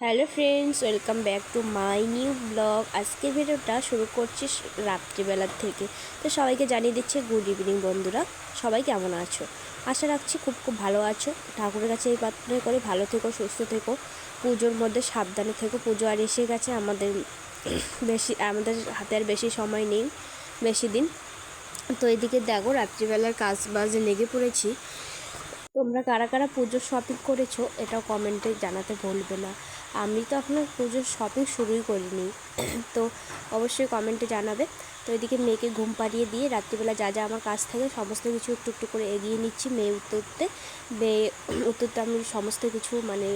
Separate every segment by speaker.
Speaker 1: Hello friends, welcome back to my new blog. আজকের ভিডিওটা শুরু করছি রাত্রিবেলার থেকে। তো সবাইকে জানিয়ে দিচ্ছি, গুড ইভিনিং বন্ধুরা। সবাই কেমন আছো? আশা রাখছি খুব খুব ভালো আছো। ঠাকুরের কাছে এই প্রার্থনা করে, ভালো থেকো, সুস্থ থেকো। পুজোর মধ্যে সাবধানে থেকো। পুজো আর এসে গেছে। আমাদের বেশি, আমাদের হাতে আর বেশি সময় নেই, বেশি দিন। তো এদিকে দেখো, রাত্রিবেলার কাজ বাজে লেগে পড়েছি। তোমরা কারা কারা পুজোর শপিং করেছ, এটাও কমেন্টে জানাতে ভুলবে না। আমি তো এখনও পুজোর শপিং শুরুই করিনি। তো অবশ্যই কমেন্টে জানাবে। তো এদিকে মেয়েকে ঘুম পাড়িয়ে দিয়ে রাত্রিবেলা যা যা আমার কাজ থাকে সমস্ত কিছু একটু একটু করে এগিয়ে নিচ্ছি মেয়ে উঠতে উঠতে। মেয়ে উঠতে উঠতে আমি সমস্ত কিছু মানে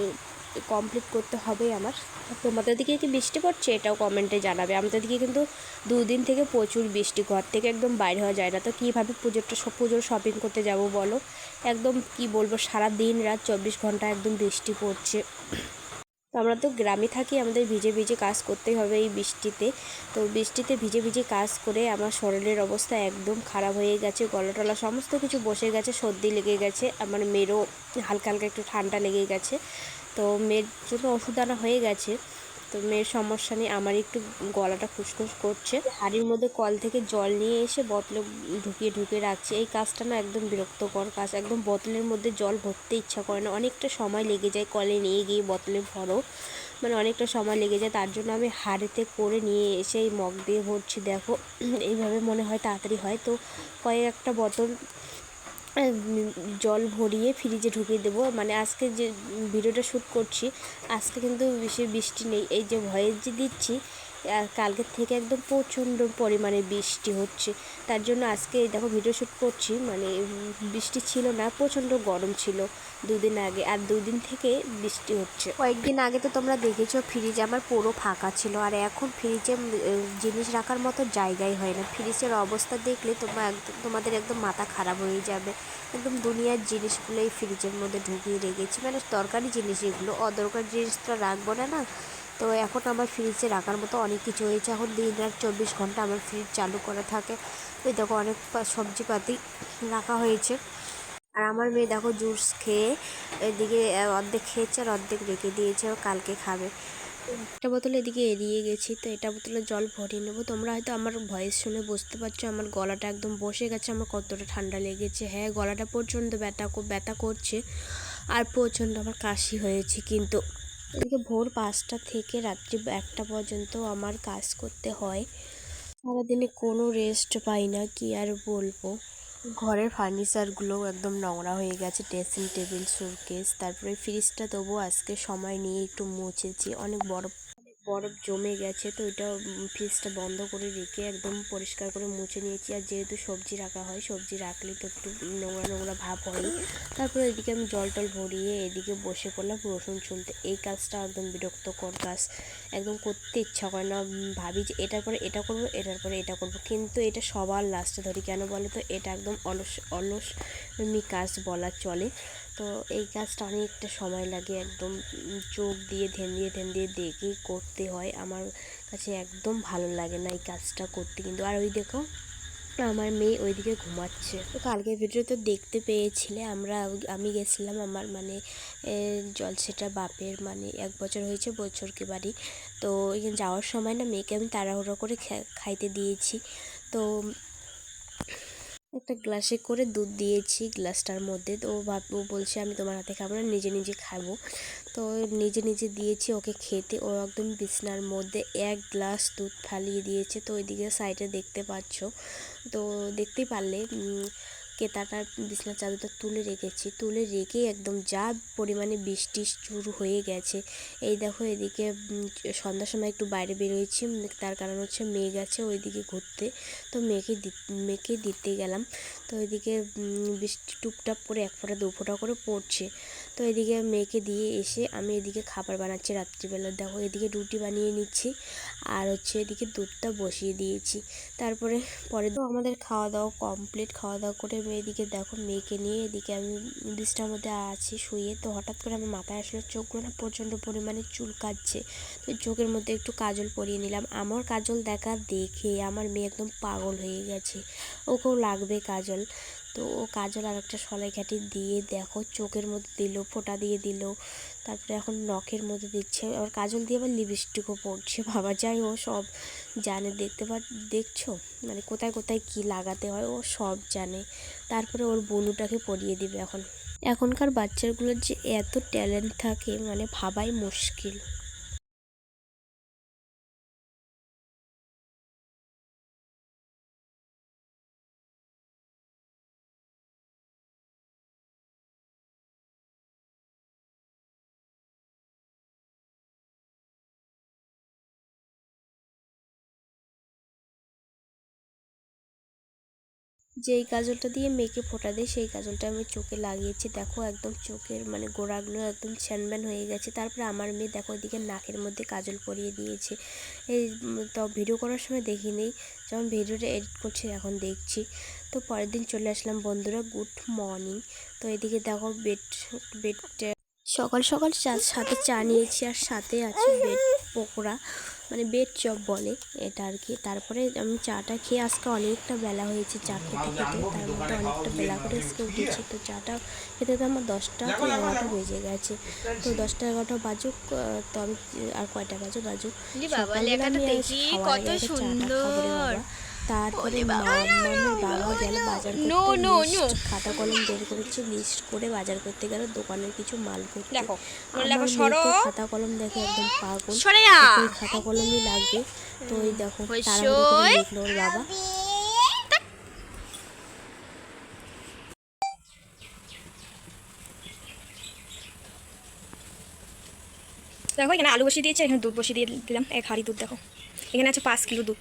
Speaker 1: কমপ্লিট করতে হবে আমার। তোমাদের দিকে কি বৃষ্টি পড়ছে? এটাও কমেন্টে জানাবে। আমাদের দিকে কিন্তু দুদিন থেকে প্রচুর বৃষ্টি। ঘর থেকে একদম বাইরে হওয়া যায় না। তো কীভাবে পুজোরটা সব পুজোর শপিং করতে যাব বলো? একদম কি বলব? সারা দিন রাত চব্বিশ ঘণ্টা একদম বৃষ্টি পড়ছে। তো আমরা তো গ্রামে থাকি, আমাদের ভিজে ভিজে কাজ করতেই হবে এই বৃষ্টিতে। তো বৃষ্টিতে ভিজে ভিজে কাজ করে আমার শরীরের অবস্থা একদম খারাপ হয়ে গেছে, গলা টলা সমস্ত কিছু বসে গেছে, সর্দি লেগে গেছে, আমার মেয়েরও হালকা হালকা একটু ঠান্ডা লেগে গেছে। তো মেয়ের জন্য ওষুধ আনা হয়ে গেছে। তো মেয়ের সমস্যা নেই আমার একটু গলাটা খুসখুস করছে। হাড়ির মধ্যে কল থেকে জল নিয়ে এসে বোতলে ঢুকিয়ে ঢুকিয়ে রাখছি। এই কাজটা না একদম বিরক্তকর কাজ। একদম বোতলের মধ্যে জল ভরতে ইচ্ছা করে না। অনেকটা সময় লেগে যায় কলে নিয়ে গিয়ে বোতলে ভরো। মানে অনেকটা সময় লেগে যায়। তার জন্য আমি হাড়িতে করে নিয়ে এসে এই মগ দিয়ে ভরছি। দেখো, এইভাবে মনে হয় তাড়াতাড়ি হয়। তো কয়েক একটা বোতল জল ভরিয়ে ফ্রিজে ঢুকিয়ে দেবো। মানে আজকে যে ভিডিওটা শ্যুট করছি, আজকে কিন্তু বেশি বৃষ্টি নেই। এই যে ভয়েস যে দিচ্ছি কালকের থেকে একদম প্রচণ্ড পরিমাণে বৃষ্টি হচ্ছে। তার জন্য আজকে দেখো ভিডিও শ্যুট করছি মানে বৃষ্টি ছিল না, প্রচণ্ড গরম ছিল দুদিন আগে, আর দুদিন থেকে বৃষ্টি হচ্ছে। কয়েকদিন আগে তো তোমরা দেখেছ ফ্রিজ আমার পুরো ফাঁকা ছিল, আর এখন ফ্রিজে জিনিস রাখার মতো জায়গাই হয় না। ফ্রিজের অবস্থা দেখলে তোমরা একদম, তোমাদের একদম মাথা খারাপ হয়ে যাবে। একদম দুনিয়ার জিনিসগুলো এই ফ্রিজের মধ্যে ঢুকিয়ে রেখেছি মানে দরকারি জিনিস এগুলো। অদরকারি জিনিস তো রাখব না না তো এখন আমার ফ্রিজে রাখার মতো অনেক কিছু হয়েছে। এখন দিন রাত চব্বিশ ঘণ্টা আমার ফ্রিজ চালু করা থাকে। ওই দেখো অনেক সবজিপাতি রাখা হয়েছে। আর আমার মেয়ে দেখো জুস খেয়ে এদিকে অর্ধেক খেয়েছে আর অর্ধেক রেখে দিয়েছে কালকে খাবে। একটা বোতল এদিকে এড়িয়ে গেছি, তো এটা বোতলে জল ভরিয়ে নেব। তোমরা হয়তো আমার ভয়েস শুনে বুঝতে পারছ, আমার গলাটা একদম বসে গেছে, আমার কতটা ঠান্ডা লেগেছে। হ্যাঁ গলাটা প্রচণ্ড ব্যথা ব্যথা করছে, আর প্রচণ্ড আমার কাশি হয়েছে কিন্তু। এদিকে ভোর পাঁচটা থেকে রাত্রি একটা পর্যন্ত আমার কাজ করতে হয়। সারাদিনে কোনো রেস্ট পাই না, কি আর বলব? ঘরের ফার্নিচারগুলো একদম নোংরা হয়ে গেছে ড্রেসিং টেবিল শোকেস তারপরে ফ্রিজটা তবু আজকে সময় নিয়ে একটু মুছেছি। অনেক বরফ বরফ জমে গেছে, তো এটা ফ্রিজটা বন্ধ করে রেখে একদম পরিষ্কার করে মুছে নিয়েছি। আর যেহেতু সবজি রাখা হয়, সবজি রাখলে তো একটু নোংরা নোংরা ভাব হয় তারপরে এদিকে আমি জল টল ভরিয়ে এদিকে বসে পড়লাম রসুন ছুলতে। এই কাজটা একদম বিরক্তকর কাজ। একদম করতে ইচ্ছা করে না ভাবি যে এটার পরে এটা করব, এটার পরে এটা করব। কিন্তু এটা সবার লাস্টে ধরি। কেন বলো তো এটা একদম অলস অলসমি কাজ বলা চলে। তো এই কাজটা অনেকটা সময় লাগে একদম চোখ দিয়ে ধ্যান দিয়ে ধ্যান দিয়ে দেখে করতে হয়। আমার কাছে একদম ভালো লাগে না এই কাজটা করতে। কিন্তু আর ওই দেখো, আমার মেয়ে ওইদিকে ঘুমাচ্ছে। তো কালকের ভিডিও তো দেখতে পেয়েছিলে, আমরা আমি গেছিলাম আমার মানে জলসেটা বাপের মানে এক বছর হয়েছে বছরকে বাড়ি। তো ওইখানে যাওয়ার সময় না মেয়েকে আমি তাড়াহুড়ো করে খাইতে দিয়েছি। তো একটা গ্লাসে করে দুধ দিয়েছি গ্লাসটার মধ্যে। তো ও ভাব, ও বলছে, আমি তোমার হাতে খাব না, নিজে নিজে খাব। তো নিজে নিজে দিয়েছি ওকে খেতে। ও একদম বিছনার মধ্যে এক গ্লাস দুধ ফালিয়ে দিয়েছে। তো ওইদিকে সাইডে দেখতে পাচ্ছ। তো দেখতেই পারলে কেতাটা বিছনার চাদরটা তুলে রেখেছি। তুলে রেখে একদম যা পরিমাণে বৃষ্টি শুরু হয়ে গেছে। এই দেখো এদিকে সন্ধ্যার সময় একটু বাইরে বেরোয়েছি তার কারণ হচ্ছে মেয়ে গেছে ওইদিকে ঘুরতে। তো মেয়েকে মেয়েকে দিতে গেলাম। তো ওইদিকে বৃষ্টি টুপটাপ করে এক ফোঁটা, দু ফোঁটা করে পড়ছে। তো এদিকে মেয়েকে দিয়ে এসে আমি এদিকে খাবার বানাচ্ছি রাত্রিবেলা। দেখো, এদিকে রুটি বানিয়ে নিচ্ছি আর হচ্ছে এদিকে দুধটা বসিয়ে দিয়েছি। তারপরে পরে তো আমাদের খাওয়া দাওয়া কমপ্লিট খাওয়া দাওয়া করে এদিকে দেখো, মেয়েকে নিয়ে এদিকে আমি বিছটার মধ্যে আছি শুয়ে। তো হঠাৎ করে আমার মাথায় আসলো, চোখগুলো না প্রচণ্ড পরিমাণে চুল কাটছে। তো চোখের মধ্যে একটু কাজল পরিয়ে নিলাম। আমার কাজল দেখা দেখে আমার মেয়ে একদম পাগল হয়ে গেছে। ওকেও লাগবে কাজল। তো ও কাজল আর একটা কাঠি দিয়ে দেখো, চোখের মধ্যে দিল, ফোঁটা দিয়ে দিল, তারপরে এখন নখের মধ্যে দিচ্ছে। আর কাজল দিয়ে আবার লিপস্টিকও পড়ছে বাবা, যাই ও সব জানে। দেখতে পা দেখছ? মানে কোথায় কোথায় কি লাগাতে হয়, ও সব জানে। তারপরে ওর বনুটাকে পরিয়ে দিবে এখন। এখনকার বাচ্চাগুলোর যে এত ট্যালেন্ট থাকে মানে ভাবাই মুশকিল। যেই কাজলটা দিয়ে মেয়েকে ফোটা দেয়, সেই কাজলটা আমি চোখে লাগিয়েছি। দেখো, একদম চোখের মানে গোড়াগুলো একদম ছ্যানম্যান হয়ে গেছে। তারপরে আমার মেয়ে দেখো ওইদিকে নাকের মধ্যে কাজল পরিয়ে দিয়েছে। এই তো ভিডিও করার সময় দেখিনি। যখন ভিডিওটা এডিট করছি, এখন দেখছি। তো পরের দিন চলে আসলাম বন্ধুরা, গুড মর্নিং। তো এদিকে দেখো, বেড, বেডটা সকাল সকাল সাথে চা নিয়েছি আর সাথে আছে বেড, পকোড়া। মানে বেড চপ বলে এটা আর কি। তারপরে আমি চাটা খেয়ে আজকে অনেকটা বেলা হয়েছে চা খেতে খেতে। তার মধ্যে অনেকটা বেলা করে আজকে উঠেছি। তো চাটা খেতে তো আমার দশটা এগারোটা বেজে গেছে। তো দশটা এগারোটা বাজুক তো আমি আর কয়টা বাজুক বাজুক চাটা খাব। বাবা। তারপরে। মামার বাবা। গেল বাজার করতে. খাতা কলম বের করেছে লিস্ট করে বাজার করতে গেল দোকানের কিছু মাল করতে। খাতা কলম দেখে একদম পাগল। ওই খাতা কলমই লাগবে। তো ওই দেখো ওর বাবা।
Speaker 2: দেখো এখানে আলু বসিয়ে দিয়েছে এখানে দুধ বসিয়ে দিয়ে দিলাম। এক হাঁড়ি দুধ দেখো। এখানে আছে পাঁচ কিলো দুধ।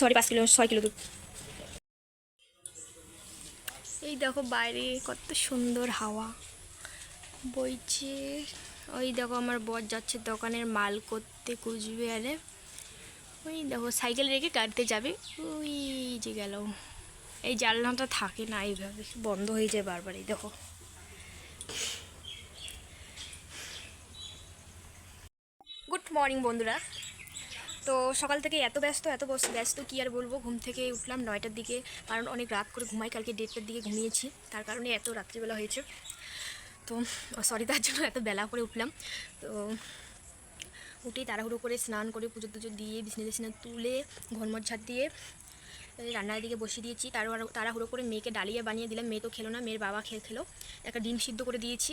Speaker 2: সরি, পাঁচ কিলো, ছয় কিলো দুধ। এই দেখো বাইরে কত সুন্দর হাওয়া। বইছে, ওই দেখো আমার বর যাচ্ছে দোকানের মাল করতে কুচবিহারে ওই দেখো সাইকেল রেখে গাড়িতে যাবে। ওই যে গেল। এই জানলাটা থাকে না এইভাবে, বন্ধ হয়ে যায় বারবার, এই দেখো। গুড মর্নিং বন্ধুরা। তো সকাল থেকে এত ব্যস্ত এত ব্যস্ত কি আর বলব? ঘুম থেকে উঠলাম নয়টার দিকে, কারণ অনেক রাত করে ঘুমাই, কালকে দেড়টার দিকে ঘুমিয়েছি। তার কারণে এত রাত্রিবেলা হয়েছে। তো সরি তার জন্য এত বেলা করে উঠলাম। তো উঠেই তাড়াহুড়ো করে স্নান করে পুজো টুজো দিয়ে, বিছনা টিছনা তুলে ঘরমর ঝাড় দিয়ে রান্নার দিকে বসিয়ে দিয়েছি। তাড়াহুড়ো তাড়াহুড়ো করে মেয়েকে ডালিয়া বানিয়ে দিলাম। মেয়ে তো খেলো না, মেয়ের বাবা খেয়ে খেলো। একটা ডিম সিদ্ধ করে দিয়েছি।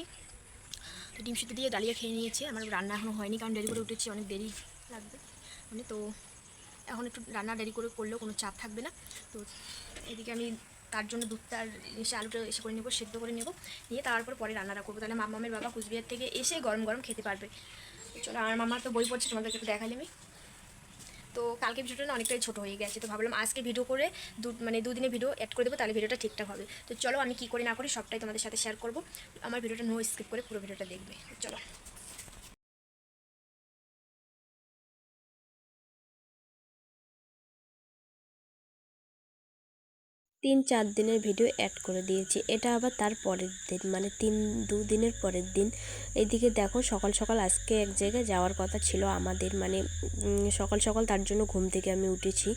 Speaker 2: তো ডিম সিদ্ধ দিয়ে ডালিয়া খেয়ে নিয়েছে। আমার রান্না এখনও হয়নি, কারণ দেরি করে উঠেছি, অনেক দেরি লাগবে। মানে তো এখন একটু রান্না দেরি করে করলেও কোনো চাপ থাকবে না। তো এদিকে আমি তার জন্য দুধটা আর এসে আলুটা এসে করে নেব, সেদ্ধ করে নেব। নিয়ে তারপর পরে রান্নাটা করব। তাহলে মামামের বাবা কুচবিহার থেকে এসে গরম গরম খেতে পারবে। চলো, আমার মামা তো বই পড়ছে, তোমাদেরকে একটু দেখালে আমি। তো কালকে ভিডিওটা না অনেকটাই ছোটো হয়ে গেছে, তো ভাবলাম আজকে ভিডিও করে দু মানে দুদিনে ভিডিও অ্যাড করে দেবো, তাহলে ভিডিওটা ঠিকঠাক হবে। তো চলো, আমি কী করি না করি সবটাই তোমাদের সাথে শেয়ার করব। আমার ভিডিওটা নো স্কিপ করে পুরো ভিডিওটা দেখবে। চলো।
Speaker 1: তিন চার দিনের ভিডিও অ্যাড করে দিয়েছি। এটা আবার তার পরের দিন মানে তিন, দু দিনের পরের দিন। এইদিকে দেখো, সকাল সকাল আজকে এক জায়গায় যাওয়ার কথা ছিল আমাদের মানে সকাল সকাল তার জন্য ঘুম থেকে আমি উঠেছি।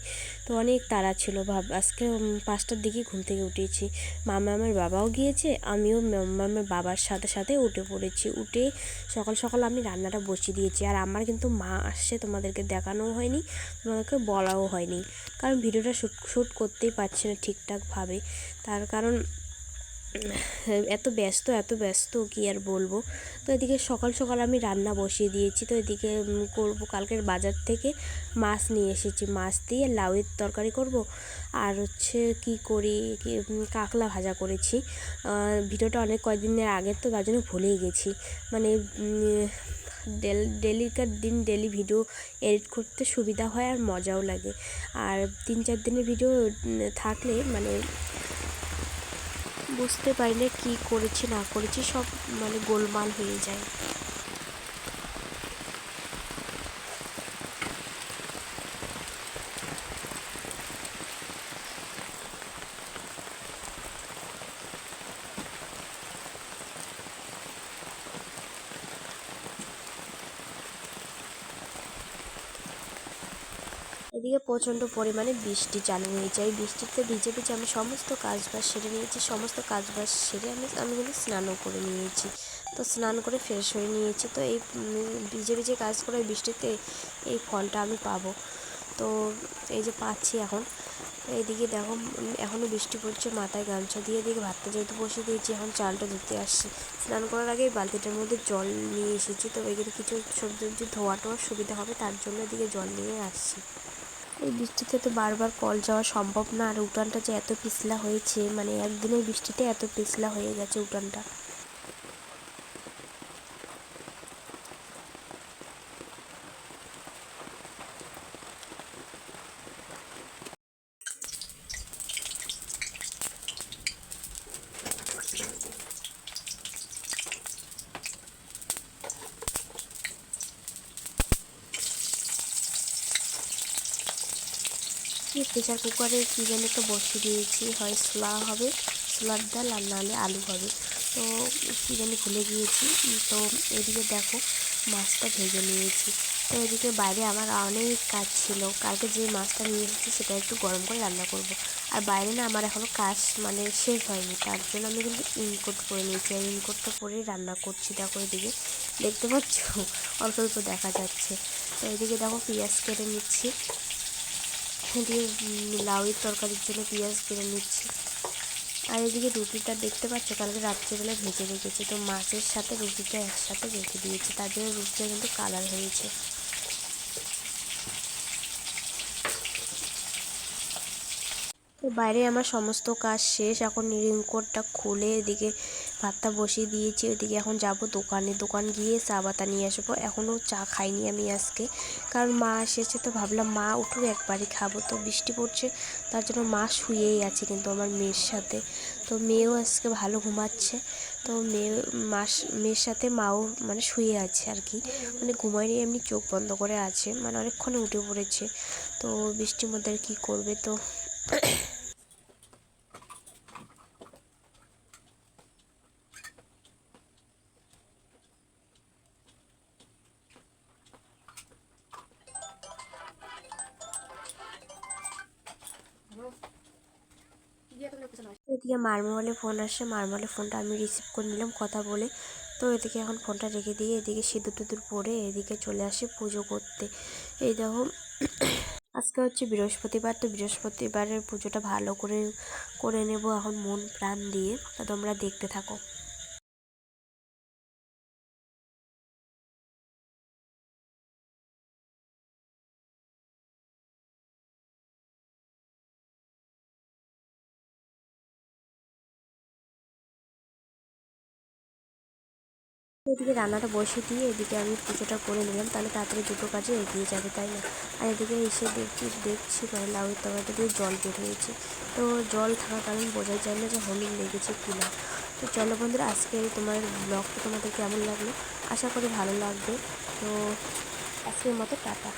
Speaker 1: তো অনেক তাড়া ছিল, ভাব, আজকে পাঁচটার দিকে ঘুম থেকে উঠেছি। মামা আমার বাবাও গিয়েছে, আমিও মামার বাবার সাথে সাথে উঠে পড়েছি। উঠে সকাল সকাল আমি রান্নাটা বসিয়ে দিয়েছি। আর আমার কিন্তু মা আসছে, তোমাদেরকে দেখানোও হয়নি, তোমাদেরকে বলাও হয়নি। কারণ ভিডিওটা শ্যুট শ্যুট করতেই পারছি না ঠিকঠাকভাবে তার কারণ এত ব্যস্ত এত ব্যস্ত কি আর বলব? তো এদিকে সকাল সকাল আমি রান্না বসিয়ে দিয়েছি। তো এদিকে করব কালকের বাজার থেকে মাছ নিয়ে এসেছি। মাছ দিয়ে লাউয়ের তরকারি করব। আর হচ্ছে কি করি কি উম, ভাজা করেছি। ভিডিওটা অনেক কয়েকদিনের আগের তো তার জন্য ভুলেই গেছি। মানে ডেলিকার দিন ডেলি ভিডিও এডিট করতে সুবিধা হয় আর মজাও লাগে। আর তিন চার দিনের ভিডিও থাকলে মানে বুঝতে পারলে কি করেছি না করেছি, সব মানে গোলমাল হয়ে যায়। এদিকে প্রচণ্ড পরিমাণে বৃষ্টি চালু হয়েছে। এই বৃষ্টিতে ভিজে ভিজে আমি সমস্ত কাজ বাজ সেরে নিয়েছি। সমস্ত কাজ বাজ সেরে আমি আমি কিন্তু স্নানও করে নিয়েছি। তো স্নান করে ফ্রেশ হয়ে নিয়েছি। তো এই ভিজে ভিজে কাজ করে বৃষ্টিতে এই ফলটা আমি পাবো। তো এই যে পাচ্ছি এখন। এইদিকে দেখো এখনও বৃষ্টি পড়ছে, মাথায় গামছা দিয়ে এদিকে ভাতটা যেহেতু বসিয়ে দিয়েছি, এখন চালটা ধুতে আসছি। স্নান করার আগে বালতিটার মধ্যে জল নিয়ে এসেছি। তো এখানে কিছু সবজি ধোয়া সুবিধা হবে, তার জন্য এদিকে জল নিয়ে আসছি। এই বৃষ্টিতে তো বারবার কল যাওয়া সম্ভব না, আর উঠানটা যে এত পিছলা হয়েছে মানে একদিনের বৃষ্টিতে এত পিছলা হয়ে গেছে উঠানটা। এই প্রেসার কুকারে কী যেন তো বসিয়ে দিয়েছি, হয় ছোলা হবে, ছোলার ডাল আর নাহলে আলু হবে। তো কী জানি ভুলে গিয়েছি, তো এদিকে দেখো মাছটা ভেজে নিয়েছি। তো এদিকে বাইরে আমার অনেক কাজ ছিল, কালকে যে মাছটা নিয়ে এসেছি সেটা একটু গরম করে রান্না করব। আর বাইরে না আমার এখনও কাজ মানে শেষ হয়নি, তার জন্য আমি কিন্তু ইনকোট করে নিয়েছি, আর ইনকোটটা পরেই রান্না করছি, দেখো এদিকে। দেখতে পাচ্ছ? অল্প অল্প দেখা যাচ্ছে। তো এদিকে দেখো পেঁয়াজ কেটে নিচ্ছি। দিয়ে লাউয়ের তরকারির জন্য পেঁয়াজ কেটে নিচ্ছি। আর এদিকে রুটিটা দেখতে পাচ্ছ, কালকে রাত্রেবেলা ভেজে রেখেছি। তো মাছের সাথে রুটিটা একসাথে রেখে দিয়েছি। তার জন্য রুটিটা কিন্তু কালার হয়েছে। বাইরে আমার সমস্ত কাজ শেষ, এখন রিংকোটটা খুলে এদিকে ভাতটা বসিয়ে দিয়েছি ওইদিকে এখন যাব দোকানে। দোকান গিয়ে চা পাতা নিয়ে আসব। এখনও চা খাইনি আমি আজকে। কারণ মা এসেছে তো ভাবলাম মা উঠুক, একবারই খাব। তো বৃষ্টি পড়ছে, তার জন্য মা শুয়েই আছে কিন্তু আমার মেয়ের সাথে। তো মেয়েও আজকে ভালো ঘুমাচ্ছে। তো মেয়ে, মাস, মেয়ের সাথে মাও মানে শুয়ে আছে আর কি। মানে ঘুমায়নি, এমনি চোখ বন্ধ করে আছে। মানে অনেকক্ষণে উঠে পড়েছে। তো বৃষ্টির মধ্যে আর কী করবে তো এদিকে মার মোবাইলে ফোন আসে, মারমহলে ফোনটা আমি রিসিভ করে নিলাম, কথা বলে তো এদিকে এখন ফোনটা রেখে দিয়ে এদিকে সিঁদুর টুদুর পরে এদিকে চলে আসে পুজো করতে। এই দেখো, আজকে হচ্ছে বৃহস্পতিবার, তো বৃহস্পতিবারের পুজোটা ভালো করে করে নেব এখন মন প্রাণ দিয়ে। তা তোমরা দেখতে থাকো। এদিকে রান্নাটা বসে দিয়ে এদিকে আমি পুজোটা করে নিলাম, তাহলে তাড়াতাড়ি দুটো কাজে এগিয়ে যাবে, তাই না? আর এদিকে এসে দেখছি দেখছি মানে লাউয়ের তলাটা দিয়ে জল বের হয়েছে। তো জল থাকার কারণ বোঝাই যায় না যে হলুদ লেগেছে কি না। তো চলো বন্ধুরা, আজকে তোমার ব্লগটা তোমাদের কেমন লাগল? আশা করি ভালো লাগবে। তো আজকের মতো টাটা।